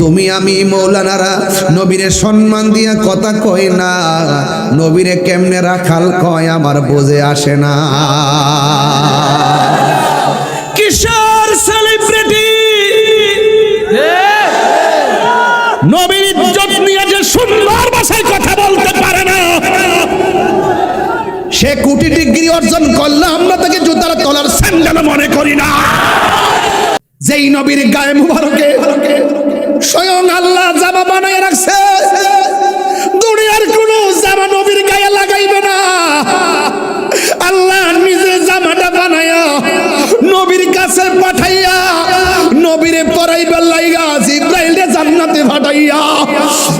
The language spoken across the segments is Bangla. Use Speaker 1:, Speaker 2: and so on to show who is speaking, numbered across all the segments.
Speaker 1: তুমি আমি মৌলানারা নবীরে সম্মান দিয়া কথা কই না। নবীরে কেমনে রাখাল কয় আমার বোঝে আসে না।
Speaker 2: কিশোর সেলিব্রিটি নবীর ইজ্জত নিয়ে যে সুন্দর ভাষায় কথা বলতে পারে না।
Speaker 1: সে কোটি ডিগ্রি অর্জন করলে আমরা তাকে জুতার তলার স্যান্ডেল মনে করি না। যেই নবীর গায়ে মুবারকে স্বয়ং আল্লাহ জামা বানায় রাখছে। দুনিয়ার কোন জামা নবীর গায়ে লাগাইবে না। আল্লাহ নিজে জামাটা বানায়া, নবীর কাছে পাঠাইয়া, নবীরে পরাইবার লাইগা জিব্রাইলে জান্নাতে পাঠাইয়া,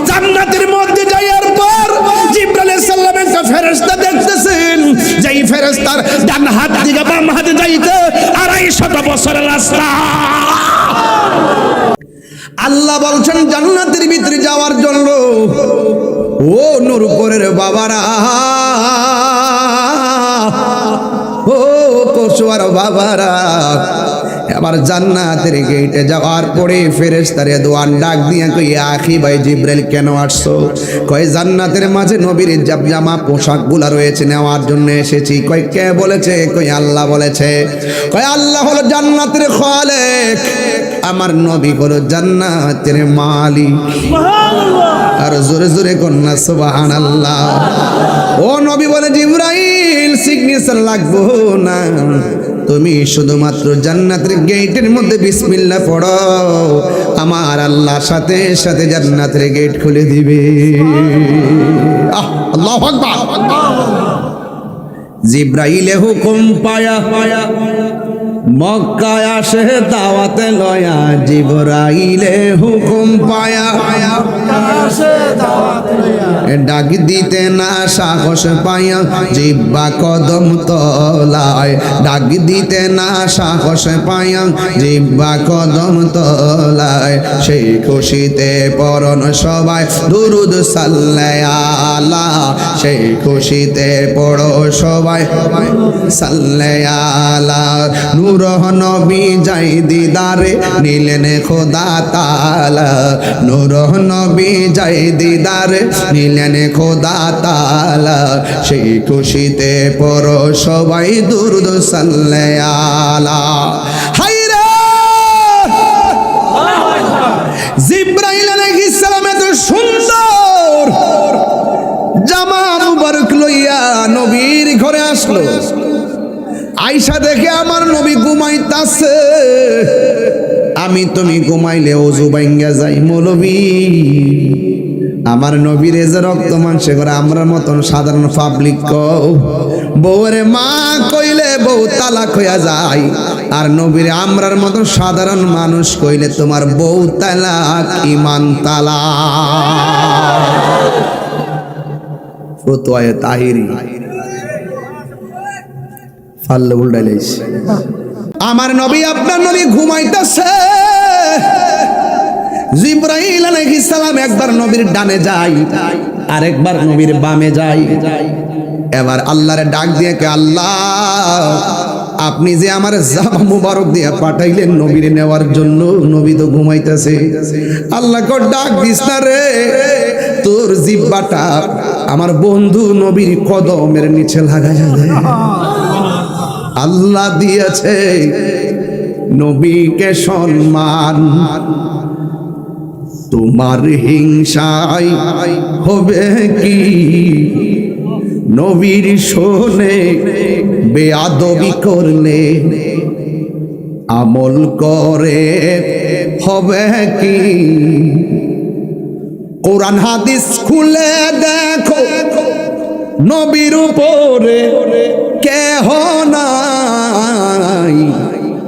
Speaker 1: জান্নাতের মধ্যে যাইয়ার পর জিব্রাইল সাল্লাম একটা ফেরেশতা দেখতেছেন। যেই ফেরেশতার ডান হাত দিকে বাম হাতে যাইতে আড়াই শত বছরের রাস্তা। আল্লাহ বলছেন জান্নাতের ভিতরে যাওয়ার জন্য। ও নূরপুরের বাবারা। ও কচুয়ার বাবারা। এবার জান্নাতের গেটে যাওয়ার পরে ফেরেশতারে দোয়ান ডাক দিয়ে কই আখি ভাই জিব্রাইল কেন আসছো? কয় জান্নাতের মাঝে নবীর জাব জামা পোশাকগুলা রয়েছে নেওয়ার জন্য এসেছি। কয় কে বলেছে? কই আল্লাহ বলেছে। কয় আল্লাহ হলো জান্নাতের খালেক আমার নবী হলো জান্নাতের মালিক। আর জোরে জোরে কন্যা সুবাহান আল্লাহ ও নবী বলে জিব্রাইল সিগনেচার লাগবো না। তুমি শুধুমাত্র জান্নাতের গেটের মধ্যে বিসমিল্লাহ পড়ো। আমার আল্লাহর সাথে সাথে জান্নাতের গেট খুলে দিবে। আল্লাহু জিব্রাইলে হুকুম পায়া পায়া মক্কায় আসে দাওয়াতে লয়া। জিব্রাইলে হুকুম পায়া পায়া। ডাক দিতে না সাহস পায়া জিব্বা কদম তলায়। ডাক দিতে না সাহস পায়া জিব্বা কদম তলায়। সেই খুশিতে পরন সবাই, দুরুদ সাল্লায়ালা সেই খুশিতে পড়ো সবাই সাল্লায়ালা নূর নবী যাই দিদারে, নিলেন খোদা তালা। নূর নবী যাই দিদারে, নিলেন খোদা তালা সেই খুশিতে পড়ো সবাই দুরুদ সাল্লায়ালা হাইরা জিব্রাইল আলাইহিস সালাম এত সুন্দর। জামা লইয়া নবীর ঘরে আসলো। আইসা দেখে আমার নবী ঘুমাইতাছে। আমি তুমি ঘুমাইলে অজু বাইঙ্গা যাই মৌলবী আমার নবীর যে রক্ত মানসে করে আমরা মতন সাধারণ পাবলিক বউরে মা কইলে বউ তালাক হইয়া যায়, আর নবীর আমরার মতন সাধারণ মানুষ কইলে তোমার বউ তালাক ইমান তালাক। ফতোয়ায়ে তাহিরি। ফাল্লে উল্টাইলেছ আমার নবী, আপনার নবী ঘুমাইতেছে। জিব্রাইল আলাইহিস সালাম একবার নবীর ডানে যায়, আরেকবার নবীর বামে যায়। এবার আল্লাহরে ডাক দিয়ে কে আল্লাহ, আপনি যে আমার জামা মুবারক দিয়ে পাঠাইলেন নবীর নেওয়ার জন্য, নবী তো ঘুমাইতেছে। আল্লাহ কর, ডাক দিস না রে। তোর জিব্বাটা আমার বন্ধু নবীর কদমের নিচে লাগাইয়া দে আল্লাহ দিয়েছে নবীকে সম্মান। তোমার হিংসায় হবে কি? নবীর শোনে বেয়াদবি করলে আমল করে হবে কি? কোরআন হাদিস খুলে দেখো। নবীর উপরে কেহ নাই।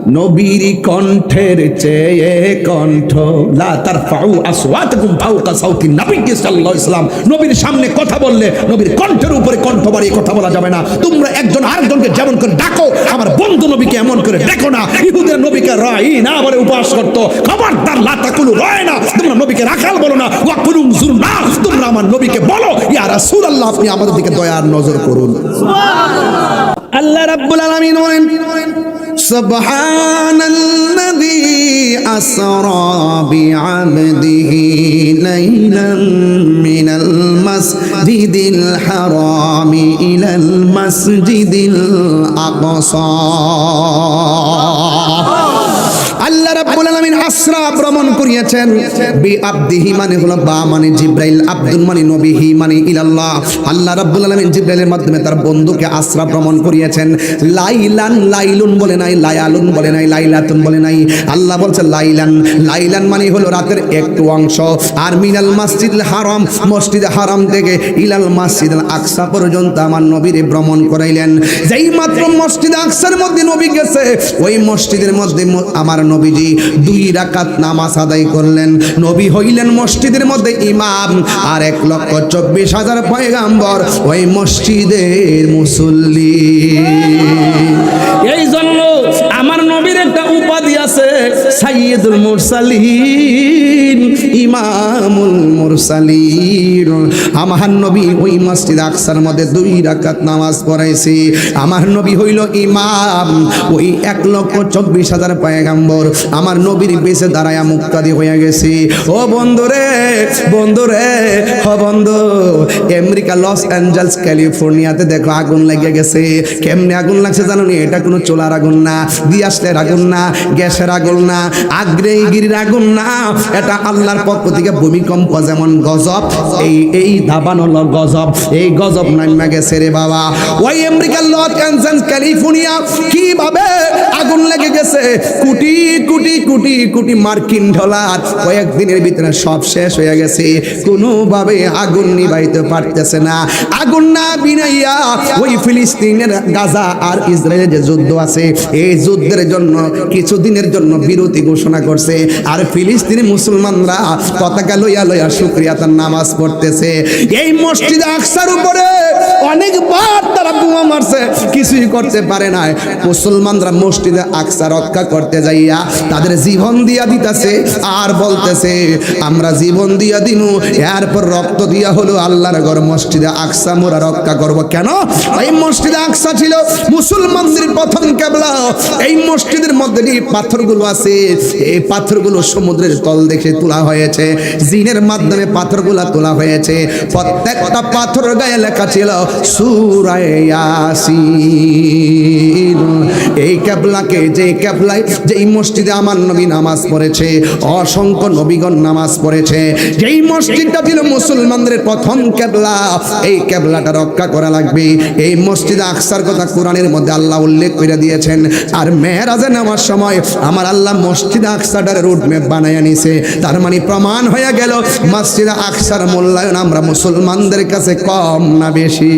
Speaker 1: নবীর কণ্ঠের চেয়ে কণ্ঠ। লা তার ফাউ আসওয়াতকুম ফাউকা সাউতি নবী সাল্লাল্লাহু আলাইহি সাল্লাম। নবীর সামনে কথা বললে নবীর কণ্ঠের উপরে কণ্ঠ বাড়িয়ে কথা বলা যাবে না। তোমরা একজন আরেকজনকে যেমন করে ডাকো, আমার বন্ধু নবীকে এমন করে দেখো না। ইহুদের নবীকে রাই না বলে উপাস করতো। খবরদার, লা তাকুলু রয় না। তোমরা নবীকে রাখাল বলো না। ওয়া কুলুম জুরনা, তোমরা আমার নবীকে বলো। ইয়া রাসূলুল্লাহ, আপনি আমাদের দিকে দয়ার নজর করুন। আল্লাহ রাব্বুল আলামিন বলেন, সুবহানাল্লাযী আসরা বিআবদিহি লাইলাম মিনাল মাসজিদিল হারামি ইলাল মাসজিদিল আকসা। আল্লাহ রাব্বুল আলামিন আসরা ভ্রমণ করিয়েছেন। বি আব্দিহি মানে হলো বা মানে জিব্রাইল, আব্দুল মানে নবীহি মানে ইলাল্লাহ। আল্লাহ রাব্বুল আলামিন জিব্রাইলের মাধ্যমে তার বন্ধুকে আসরা ভ্রমণ করিয়েছেন। লাইলান লাইলুন বলে নাই, লায়ালুন বলে নাই, লাইলাতুন বলে নাই। আল্লাহ বলছে লাইলান। লাইলান মানে হলো রাতের একটু অংশ। আর মিনাল মসজিদুল হারাম, মসজিদ হারাম থেকে ইলাল মসজিদ আকসা পর্যন্ত আমার নবীর ভ্রমণ করাইলেন। যেই মাত্র মসজিদ আকসার মধ্যে নবী গেছে, ওই মসজিদের মধ্যে আমার নবীজি দুই রাকাত নামাজ আদায় করলেন। নবী হইলেন মসজিদের মধ্যে ইমাম। আর এক লক্ষ চব্বিশ হাজার পয়গাম্বর ওই মসজিদের মুসল্লি।
Speaker 2: এই জন্য উপাধি মুরসালিন,
Speaker 1: ইমামুল মুরসালিন। আমার নবী ওই মসজিদ আকসার মধ্যে দুই রাকাত নামাজ পড়াইছে। আমার নবী হইল ইমাম, ওই এক লক্ষ চব্বিশ হাজার পয়গাম্বর। আমার নবীর দাঁড়ায়া মুক্তাদি হয়ে গেছে। ও বন্ধুরে বন্ধুরে, হ বন্ধু, আমেরিকা, লস অ্যাঞ্জেলস, ক্যালিফোর্নিয়াতে দেখো আগুন লেগে গেছে। কেমনে আগুন লাগছে জানো এটা কোনো চোলার আগুন না দিয়াসের আগুন না, গ্যাসের আগুন না আগ্নেয়গিরির আগুন না। এটা আল্লাহর পক্ষ থেকে ভূমিকম্প যেমন গজব, এই এই দাবান হলো গজব, এই গজব নামা গেছে রে বাবা। ওই আমেরিকার লস অ্যাঞ্জেলস ক্যালিফোর্নিয়া, কীভাবে আগুন লেগে গেছে? কোটি কোটি কোটি কোটি মার্কিন ডলার কয়েকদিনের ভিতরে সব শেষ হয়ে গেছে। কোনোভাবে আগুন নিভাইতে পারতেছে না। আগুন না বিনাইয়া ওই ফিলিস্তিনের, গাজা আর ইসরায়েলের যে যুদ্ধ আছে, এই যুদ্ধের জন্য, কিছুদিনের জন্য বিরতি ঘোষণা করছে। আর ফিলিস্তিনি মুসলমানরা পতাকা লইয়া লইয়া শুক্রিয়া তার নামাজ পড়তেছে। এই মসজিদ আকসার উপরে। অনেকবার তারা বোমা মারছে, কিছুই করতে পারে না মুসলমানরা মসজিদে আকসা রক্ষা করতে যাইয়া তাদের জীবন দিয়া দিতেছে আর বলতেছে, আমরা জীবন দিয়া দিনু এরপর রক্ত দিয়া হলো আল্লাহর ঘর, মসজিদে আকসা মোরা রক্ষা করব। কেন? এই মসজিদে আকসা ছিল মুসলমানদের প্রথম কেবলা। এই মসজিদের মধ্যে যে পাথরগুলো আছে। এই পাথরগুলো সমুদ্রের তল দেখে তোলা হয়েছে। জিনের মাধ্যমে পাথরগুলো তোলা হয়েছে। প্রত্যেকটা পাথর গায়ে লেখা ছিল সুরায় ইয়াসিন। এই ক্যাবলাকে, যে ক্যাবলায় মসজিদে আমার নবী নামাজ পড়েছে, অসংখ্য নবীগণ নামাজ পড়েছে, যেই মসজিদটা ছিল মুসলমানদের প্রথম ক্যাবলা, এই ক্যাবলাটা রক্ষা করা লাগবে। এই মসজিদ আকসার কথা কোরআনের মধ্যে আল্লাহ উল্লেখ করে দিয়েছেন, আর মেহরাজে নেওয়ার সময় আমার আল্লাহ মসজিদ আকসাটার রুট ম্যাপ বানাইয়া নিছে। তার মানে প্রমাণ হয়ে গেল, মসজিদ আকসার মূল্যায়ন আমরা মুসলমানদের কাছে কম না বেশি।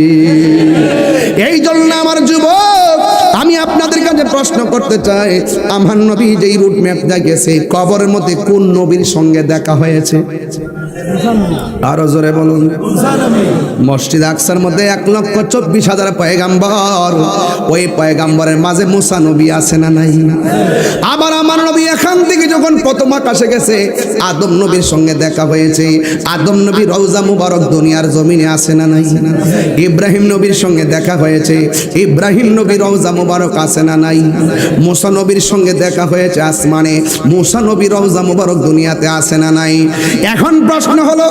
Speaker 1: এই জন্য আমার যুবক আমি আপনাদের কাছে প্রশ্ন করতে চাই, আমার নবী যেই রুট ম্যাপ দেখেছে, কবরের মধ্যে কোন নবীর সঙ্গে দেখা হয়েছে? আরও জোরে বলুন। মসজিদ আকসার মধ্যে এক লক্ষ চব্বিশ হাজার পয়গাম্বর। ওই পয়গাম্বরের মাঝে মুসা নবী আছে না নাই? আবার আমার নবী এখান থেকে যখন প্রথম আকাশে গেছে, আদম নবীর সঙ্গে দেখা হয়েছে। আদম নবী রওজা মুবারক দুনিয়ার জমিনে আছে না নাই? ইব্রাহিম নবীর সঙ্গে দেখা হয়েছে। ইব্রাহিম নবী রওজা মুবারক আছে না নাই? মুসা নবীর সঙ্গে দেখা হয়েছে আসমানে। মুসা নবী রওজা মুবারক দুনিয়াতে আছে না নাই? এখন প্রশ্ন হলো,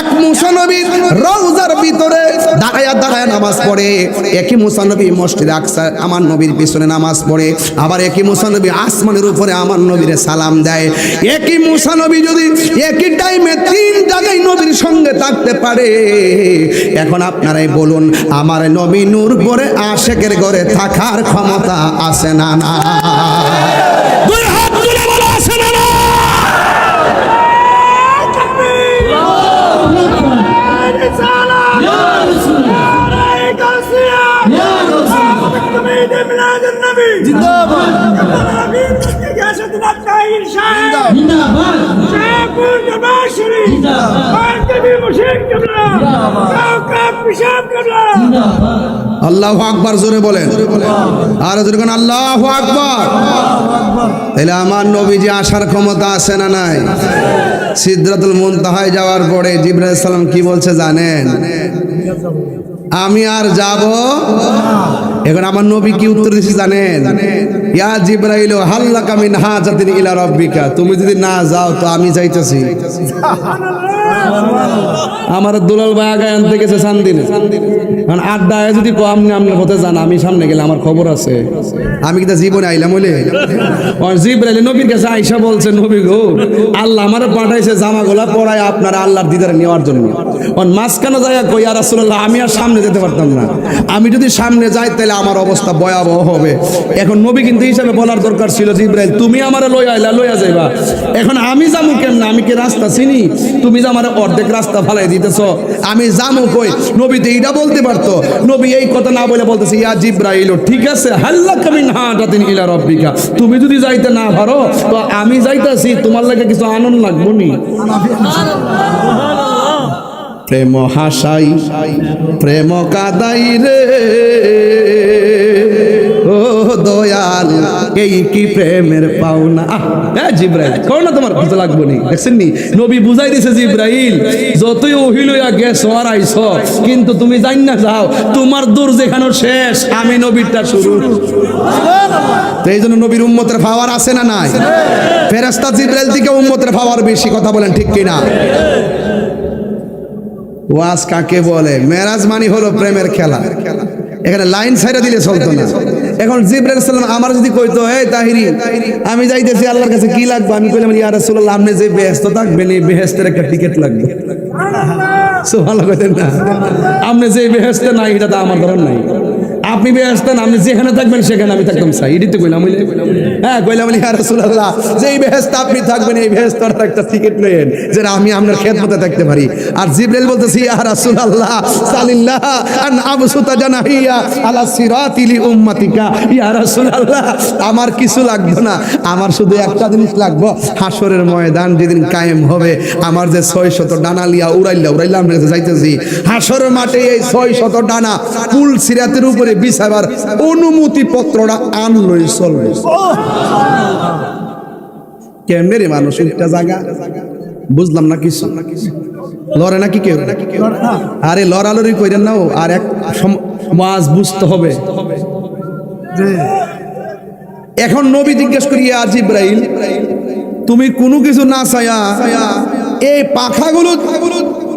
Speaker 1: এক মুসা নবীর রওজার ভিতরে দাঁড়ায়া দাঁড়ায়া নামাজ পড়ে, একই মুসা নবী মসজিদে আকসা, আমার নবীর পিছনে নামাজ পড়ে, আবার একই মুসা নবী আসমানের উপরে আমার নবীর সালাম দেয়। একই মুসা নবী যদি একই টাইমে তিন জায়গায় নবীর সঙ্গে থাকতে পারে, এখন আপনারাই বলুন, আমার নবী নূর পরে আশেকের ঘরে থাকার ক্ষমতা আছে না না।
Speaker 2: দুই হাত তুলে বলো আছে না না?
Speaker 1: আল্লাহ আকবার জোরে বলেন। আর জোরে আল্লাহ আকবার। তাহলে আমার নবীজি আসার ক্ষমতা আছে না নাই? সিদ্ধাতুল মুনতাহায় যাওয়ার পরে জিব্রাইল সালাম কি বলছে জানেন? আমি আর যাব? এখন আমার নবী কি উত্তর দিছে জানেন? ইয়া জিব্রাইল হাল্লাকা মিন হাজাতিন ইলা রাব্বিকা। তুমি যদি না যাও তো আমি যাইতেছি।
Speaker 2: আমার দুলাল ভাই আগায় আনতে গেছে সান্দিনে কারণ আড্ডায় যদি কো আপনি আপনার পথে যান আমি সামনে গেলে আমার খবর আছে।
Speaker 1: আমি কিন্তু জীবনে আইলাম বলে
Speaker 2: জীব জিব্রাইল নবীর কাছে আইসা বলছে নবী গো আল্লাহ আমার পাঠাইছে জামাগুলা পড়ায় আপনার আল্লাহর দিদারে নেওয়ার জন্য। অন মাঝখানে জায়গা কই আর রাসূলুল্লাহ, আমি আর সামনে যেতে পারতাম না। আমি যদি সামনে যাই তাহলে আমার অবস্থা ভয়াবহ হবে। এখন নবী কিন্তু হিসাবে বলার দরকার ছিল জিব্রাইল তুমি আমার লই আইলা, লইয়া যাইবা। এখন আমি যামু কেমনে? আমি কি রাস্তা চিনি? তুমি যে আমার অর্ধেক রাস্তা ফালাই দিতেছ, আমি যামু কই? নবী তো এইটা বলতে পারতো। নবী এই কথা না বলে বলতেছে, ইয়া জিব্রাইল, ঠিক আছে হাল্লা কামিন হাটাতিন ইলা রব্বিকা। তুমি যদি যাইতে না পারো, তো আমি যাইতাছি, তোমার লাগে কিছু আনন্দ লাগবো নি?
Speaker 1: প্রেম হাসাই, প্রেম কাদাই রে। ও দয়াল, এই কি প্রেমের পাওনা?
Speaker 2: হ্যাঁ জিব্রাইল, করো না তোমার কিছু লাগবো নি। দেখছেন নি? নবী বুঝাই দিছে জিব্রাইল, যতই ওহিলইয়া গেছ আর কিন্তু তুমি জান না যাও, তোমার দূর যেখানে শেষ, আমি নবীরটা শুরু।
Speaker 1: তো এই জন্য নবীর উম্মতের পাওয়ার আছে না নাই? ফেরেস্তা জিব্রাইল থেকে উম্মতের পাওয়ার বেশি কথা বলেন ঠিক কিনা? ওয়াজ কাকে বলে? মেরাজ মানি হলো প্রেমের খেলা। এখানে লাইন ছাইরা দিলে চলতো না। এখন জিব্রাইল সাল্লাম আমার যদি কইতো এই তাহিরি, আমি যাইতেছি আল্লাহর কাছে কি লাগবে? আমি কইলাম, ইয়া রাসূলুল্লাহ, আপনি যে ব্যস্ত থাকবেন, এই বেহেস্তের একটা টিকিট লাগবে। সুবহানাল্লাহ, কইতেন না।
Speaker 2: আপনি যে বেহেস্তে নাই, এটা তো আমার ধরন নাই। আপনি বেহেস্তেন আপনি যেখানে থাকবেন সেখানে আমি থাকতাম চাই এটি তো কইলাম।
Speaker 1: হ্যাঁ কইলাম ইয়া রাসূলুল্লাহ যে এই বেহেশত আপনি থাকবেন, এই বেহেশতের একটা টিকিট লয়েন যে আমি আপনার খেদমতে থাকতে পারি। আর জিব্রাইল বলতেছি, ইয়া রাসূলুল্লাহ, সালিল্লাহ আন আবসুতা জানাহিয়া আলা সিরাতিলি উম্মাতিকা। ইয়া রাসূলুল্লাহ, আমার কিছু লাগবে না, আমার শুধু একটা জিনিস লাগবে হাসরের ময়দান যেদিন কায়েম হবে, আমার যে ছয় শত ডানা লিয়া উড়াইলা উড়াইলা কাছে যাইতেছি হাসরের মাঠে এই ছয় শত ডানা পুল সিরাতের উপরে বিছাবার অনুমতি পত্রটা আনলই চলবে। কেমনে রে মানুষ একটা জায়গা বুঝলাম না কিছু। লড়ে নাকি কেউ? আরে লড়ালড়ি কইরেন না আর এক
Speaker 2: মাছ বুঝতে হবে।
Speaker 1: এখন নবী জিজ্ঞেস করি আজ ইব্রাহিম তুমি কোনো কিছু না চায়া এই পাখাগুলো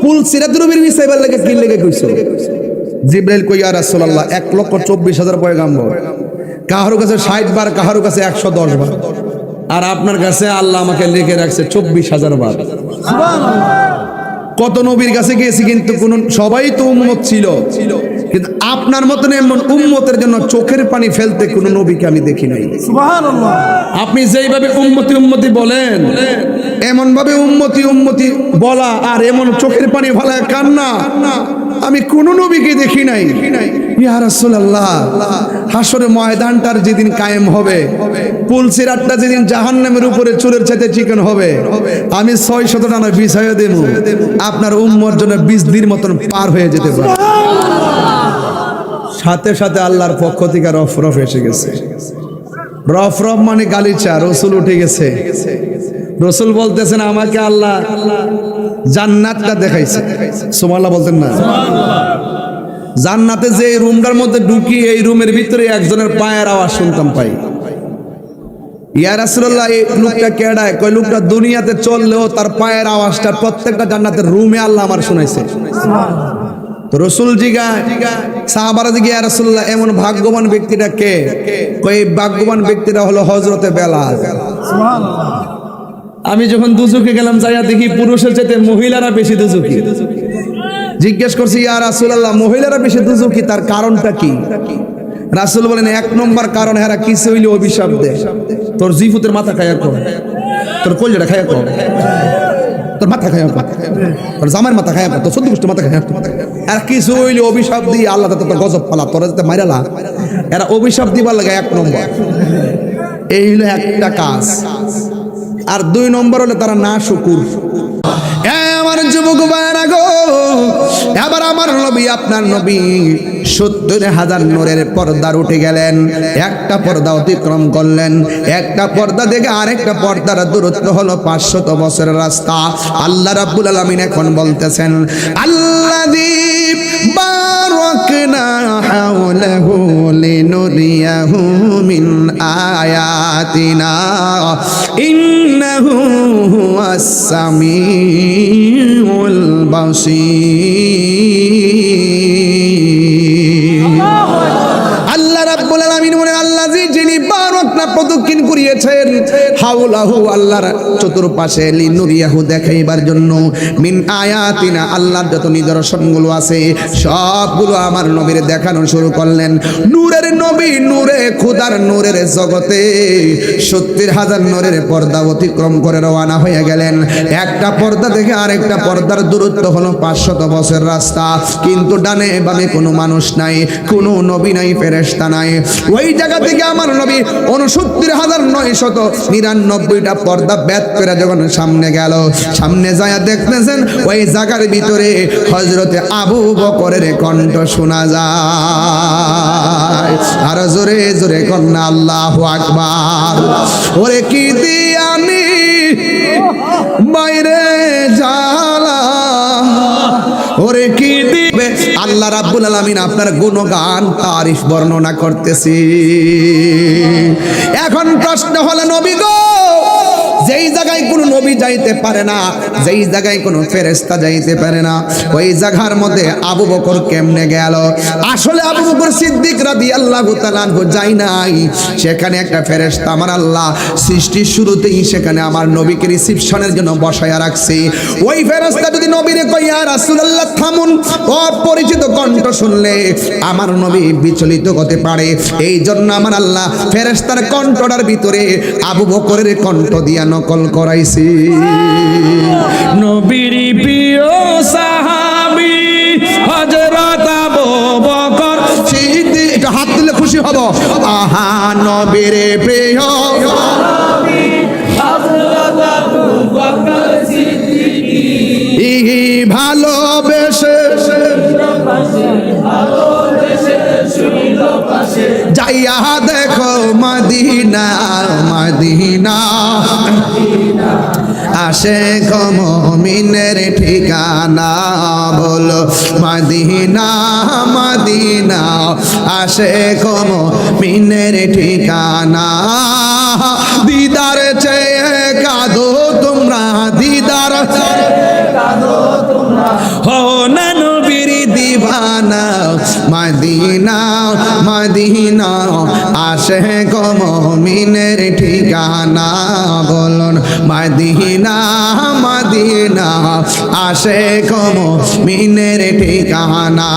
Speaker 1: ফুল সিরাতুর উপর বিছাইবার লাগে কি লেগে কইছো? জিব্রাইল কই আর রাসূলুল্লাহ এক লক্ষ চব্বিশ হাজার পয়গাম্বর। কাহারো কাছে ষাট বার কাহারো কাছে একশো দশ বার।
Speaker 2: আর আপনার কাছে আল্লাহ আমাকে লিখে রাখছে চব্বিশ হাজার বার।
Speaker 1: কত নবীর কাছে গিয়েছি কিন্তু কোন সবাই তো উম্মত ছিল। কিন্তু আপনার মতন এমন উম্মতের জন্য চোখের পানি ফেলতে কোন নবীকে আমি দেখি নাই।
Speaker 2: আপনি যেইভাবে উন্মতি উন্মতি বলেন
Speaker 1: এমন ভাবে উম্মতি উম্মতি বলা আর এমন চোখের পানি ফেলায় কান্না। আমি কোন নবীকে দেখি নাই। ইয়া রাসূলুল্লাহ ময়দানটার যেদিন কায়েম হবে পুলসিরাতটা যেদিন জাহান্নামের উপরে চুলের চাইতে চিকন হবে, আমি ছয় শত টানা বিছাইয়া দেব। আপনার উম্মর জন্য বিশ দিন মতন পার হয়ে যেতে পারে। সাথে সাথে আল্লাহর পক্ষ থেকে রফ রফ এসে গেছে। রফ রফ মানে গালিচা, রসুল উঠে গেছে। রসুল বলতেছেন, আমাকে আল্লাহ জান্নাতটা দেখাইছে। সোমাল্লাহ বলতেন না। জান্নাতে যে রুমটার মধ্যে ঢুকি, এই রুমের ভিতরে একজনের পায়ের আওয়াজ শুনতাম পাই। দুনিয়াতে তার পায়ের আওয়াজটা প্রত্যেকটা জান্নাতের রুমে আল্লাহ আমার তো রসুল জিগা এমন ভাগ্যবান ব্যক্তিটা কে? ভাগ্যবান ব্যক্তিটা হলো হযরতে বেলাল।
Speaker 2: আমি যখন দুজুকে গেলাম, যাইয়া দেখি পুরুষের চাইতে মহিলারা বেশি দুজুকি
Speaker 1: জিজ্ঞেস করছি, ইয়া রাসূলুল্লাহ, মহিলারা বেশি দুজুকি তার কারণটা কি? রাসূল বলেন, এক নম্বর কারণ হেরা কিছু হইলে অভিশাপ দেয়। তোর জিফুতের মাথা খায়া কর। তোর কলজাটা খায়া কর। তোর মাথা খায়া কর। তোর জামার মাথা খায়া কর। তোর সদ্য গোষ্ঠীর মাথা খায়া আর কিছু হইলে অভিশাপ দিয়ে আল্লাহ তোর গজব ফালা তোরা যাতে মাইরালা এরা অভিশাপ দিবার লাগে এক নম্বর। এই হলো একটা কাজ। আর দুই নম্বর হলে তারা না শুকুর। আমার যুবক ভাইরা গো, এবার আমার নবী, আপনার নবী সত্তর হাজার নোরের পর্দার উঠে গেলেন, একটা পর্দা অতিক্রম করলেন, একটা পর্দা থেকে আরেকটা পর্দার দূরত্ব হলো পাঁচশত বছরের রাস্তা। আল্লাহ রাব্বুল আলামিন এখন বলতেছেন আল্লাহ باركنا حوله لنريه من آياتنا إنه هو السميع البصير আল্লাহ রাব্বুল আলামিন বলেন আল্লাহ জি যিনি বারকনা প্রদক্ষিণ করিয়েছেন হাউলাহু পর্দা অতিক্রম করে রওনা হয়ে গেলেন। একটা পর্দা থেকে আরেকটা পর্দার দূরত্ব হলো পাঁচশত বছর রাস্তা। কিন্তু ডানে বামে কোনো মানুষ নাই, কোনো নবী নাই ফেরেস্তা নাই। ওই জায়গা থেকে আমার নবী উনসত্তর হাজার নয় শত নিরানব্বইটা পর্দা ব্যাত করে যখন সামনে গেল, সামনে যায় দেখতেছেন ওই জায়গার ভিতরে হজরতে আবু বকরের কণ্ঠ শোনা যায়। আর জোরে জোরে কন্যা আল্লাহ আকবার। ওরে কি দিয়ানি? বাইরে আল্লাহ রাব্বুল আলামিন আপনার গুণগান তারিফ বর্ণনা করতেছি। এখন প্রশ্ন হলো নবী নবী যাইতে পারে না, যেই জায়গায় কোনো ফেরেস্তা যাইতে পারে না, ওই জায়গার মধ্যে আবু বকর কেমনে গেল? আসলে আবু বকর সিদ্দিক তাআলা আনহু যাই নাই। সেখানে একটা ফেরেস্তা আমার আল্লাহ সৃষ্টির শুরুতেই সেখানে আমার নবীকে রিসিপশনের জন্য বসায়া রাখছে। ওই ফেরেস্তা যদি নবীরে কইয়া রাসূলুল্লাহ, থামুন, অপরিচিত কণ্ঠ শুনলে আমার নবী বিচলিত হতে পারে। এই জন্য আমার আল্লাহ ফেরেস্তার কণ্ঠটার ভিতরে আবু বকরের কণ্ঠ দিয়া নকল করাইছি।
Speaker 2: নবীর প্রিয় সাহাবি হযরত আবু বকর
Speaker 1: সিদ্দিক একটু হাত তুলে খুশি হব। আহা, নবীর প্রিয়। ভালোবেসে যাইয়া দেখো মদিনা মদিনা। আসে কমিনের ঠিকানা বলো, মদিনা মদিনা। আসে কমিনের ঠিকানা। দিদার চেয়ে কাঁদো তোমরা, দিদার
Speaker 2: হো
Speaker 1: নবীর দিবানা, মদিনা মদিনা। আসে কমিনের ঠিকানা। বলুন মদিনা আশে কম মিনের ঠিকানা।